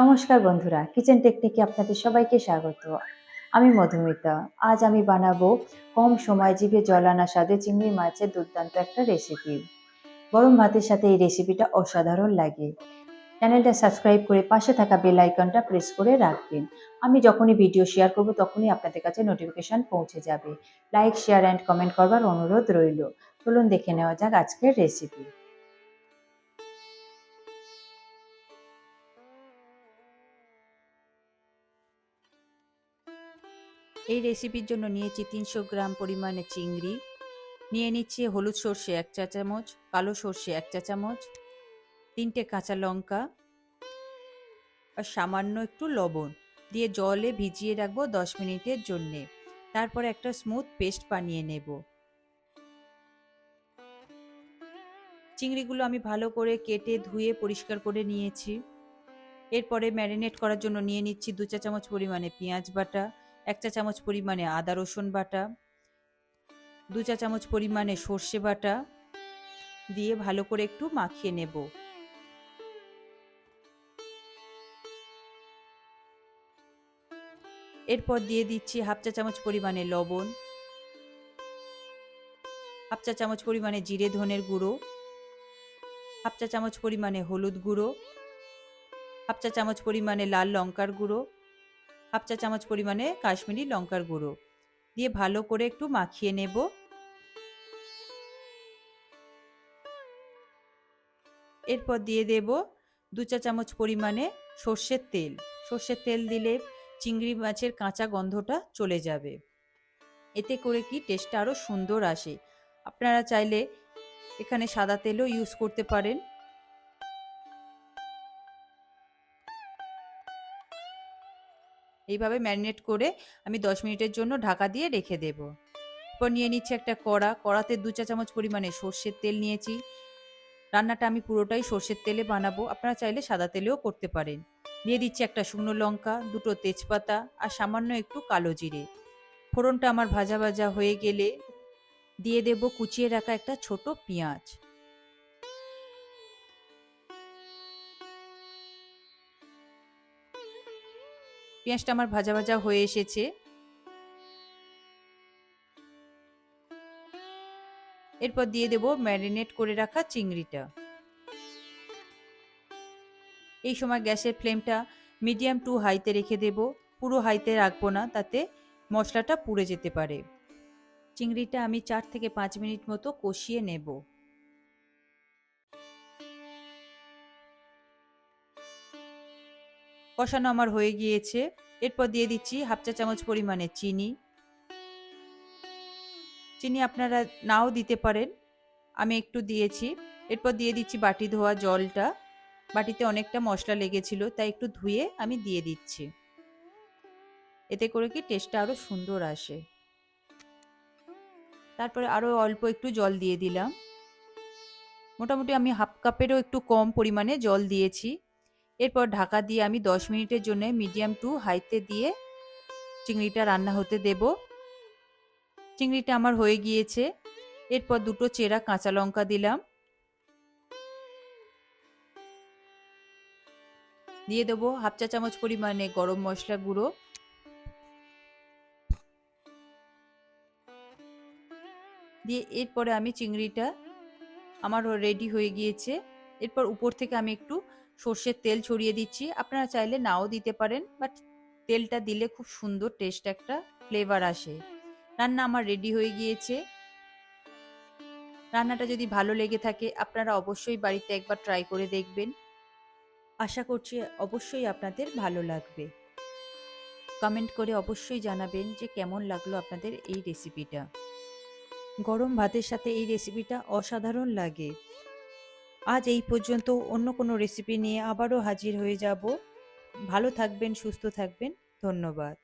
নমস্কার বন্ধুরা কিচেন টেকনিকে আপনাদের সবাইকে স্বাগত। আমি মধুমিতা। আজ আমি বানাবো কম সময় জিভে জল আনা স্বাদে চিংড়ি মাছের দুর্দান্ত একটা রেসিপি গরম ভাতের সাথে এই রেসিপিটা অসাধারণ লাগে। চ্যানেলটা সাবস্ক্রাইব করে পাশে থাকা বেল আইকনটা প্রেস করে রাখবেন। আমি যখনই ভিডিও শেয়ার করব, তখনই আপনাদের কাছে নোটিফিকেশন পৌঁছে যাবে। লাইক শেয়ার অ্যান্ড কমেন্ট করবার অনুরোধ রইল। চলুন দেখে নেওয়া যাক আজকের রেসিপি এই রেসিপির জন্য নিয়েছি তিনশো গ্রাম পরিমাণে চিংড়ি। নিয়ে নিচ্ছি হলুদ সর্ষে এক চা চামচ, কালো সর্ষে এক চা চামচ, তিনটে কাঁচা লঙ্কা আর সামান্য একটু লবণ। দিয়ে জলে ভিজিয়ে রাখব দশ মিনিটের জন্যে। তারপর একটা স্মুথ পেস্ট বানিয়ে নেব। চিংড়িগুলো আমি ভালো করে কেটে, ধুয়ে, পরিষ্কার করে নিয়েছি। এরপরে ম্যারিনেট করার জন্য নিয়ে নিচ্ছি দু চা চামচ পরিমাণে পেঁয়াজ বাটা। এক চা চামচ পরিমাণে আদা, রসুন বাটা, দু চা চামচ পরিমাণে সর্ষে বাটা দিয়ে ভালো করে একটু মাখিয়ে নেব। এরপর দিয়ে দিচ্ছি হাফ চা চামচ পরিমাণে লবণ, হাফ চা চামচ পরিমাণে জিরে, ধনের গুঁড়ো, হাফ চা চামচ পরিমাণে হলুদ গুঁড়ো, হাফ চা চামচ পরিমাণে লাল লঙ্কার গুঁড়ো হাফ চা চামচ পরিমাণে কাশ্মীরি লঙ্কার গুঁড়ো। দিয়ে ভালো করে একটু মাখিয়ে নেব। এরপর দিয়ে দেব দু চা চামচ পরিমাণে সর্ষের তেল। সর্ষের তেল দিলে চিংড়ি মাছের কাঁচা গন্ধটা চলে যাবে। এতে করে কি টেস্টটা আরও সুন্দর আসে। আপনারা চাইলে এখানে সাদা তেলও ইউজ করতে পারেন। এইভাবে ম্যারিনেট করে আমি দশ মিনিটের জন্য ঢাকা দিয়ে রেখে দেব। এরপর নিয়ে নিচ্ছি একটা কড়া। কড়াতে দু চা চামচ পরিমাণে সর্ষের তেল নিয়েছি। রান্নাটা আমি পুরোটাই সর্ষের তেলে বানাবো। আপনারা চাইলে সাদা তেলেও করতে পারেন। দিয়ে দিচ্ছি একটা শুকনো লঙ্কা, দুটো তেজপাতা আর সামান্য একটু কালো জিরে। ফোড়নটা আমার ভাজা ভাজা হয়ে গেলে দিয়ে দেব কুচিয়ে রাখা একটা ছোট পেঁয়াজ। পেঁয়াজটা আমার ভাজা ভাজা হয়ে এসেছে। এরপর দিয়ে দেব ম্যারিনেট করে রাখা চিংড়িটা। এই সময় গ্যাসের ফ্লেমটা মিডিয়াম টু হাইতে রেখে দেব। পুরো হাইতে রাখব না, তাতে মশলাটা পুড়ে যেতে পারে। চিংড়িটা আমি চার থেকে পাঁচ মিনিট মতো কষিয়ে নেব। কষানো আমার হয়ে গিয়েছে। এরপর দিয়ে দিচ্ছি হাফ চা চামচ পরিমাণে চিনি। চিনি আপনারা নাও দিতে পারেন। আমি একটু দিয়েছি। এরপর দিয়ে দিচ্ছি বাটি ধোয়া জলটা। বাটিতে অনেকটা মশলা লেগেছিল, তাই একটু ধুয়ে আমি দিয়ে দিচ্ছি। এতে করে কি টেস্টটা আরও সুন্দর আসে। তারপরে আরও অল্প একটু জল দিয়ে দিলাম। মোটামুটি আমি হাফ কাপেরও একটু কম পরিমাণে জল দিয়েছি। এরপর ঢাকা দিয়ে আমি দশ মিনিটের জন্য মিডিয়াম টু হাইতে দিয়ে চিংড়িটা রান্না হতে দেব। চিংড়িটা আমার হয়ে গিয়েছে। এরপর দুটো চেরা কাঁচা লঙ্কা দিলাম। দিয়ে দেবো হাফ চা চামচ পরিমাণে গরম মশলা গুঁড়ো। দিয়ে এরপরে আমি চিংড়িটা আমার রেডি হয়ে গিয়েছে। এরপর উপর থেকে আমি একটু সর্ষের তেল ছড়িয়ে দিচ্ছি। আপনারা চাইলে নাও দিতে পারেন, বাট তেলটা দিলে খুব সুন্দর টেস্ট একটা ফ্লেভার আসে। রান্না আমার রেডি হয়ে গিয়েছে। রান্নাটা যদি ভালো লেগে থাকে, আপনারা অবশ্যই বাড়িতে একবার ট্রাই করে দেখবেন। আশা করছি অবশ্যই আপনাদের ভালো লাগবে। কমেন্ট করে অবশ্যই জানাবেন যে কেমন লাগল আপনাদের এই রেসিপিটা গরম ভাতের সাথে এই রেসিপিটা অসাধারণ লাগে। আজ এই পর্যন্ত অন্য কোনো রেসিপি নিয়ে আবারও হাজির হয়ে যাব। ভালো থাকবেন, সুস্থ থাকবেন। ধন্যবাদ।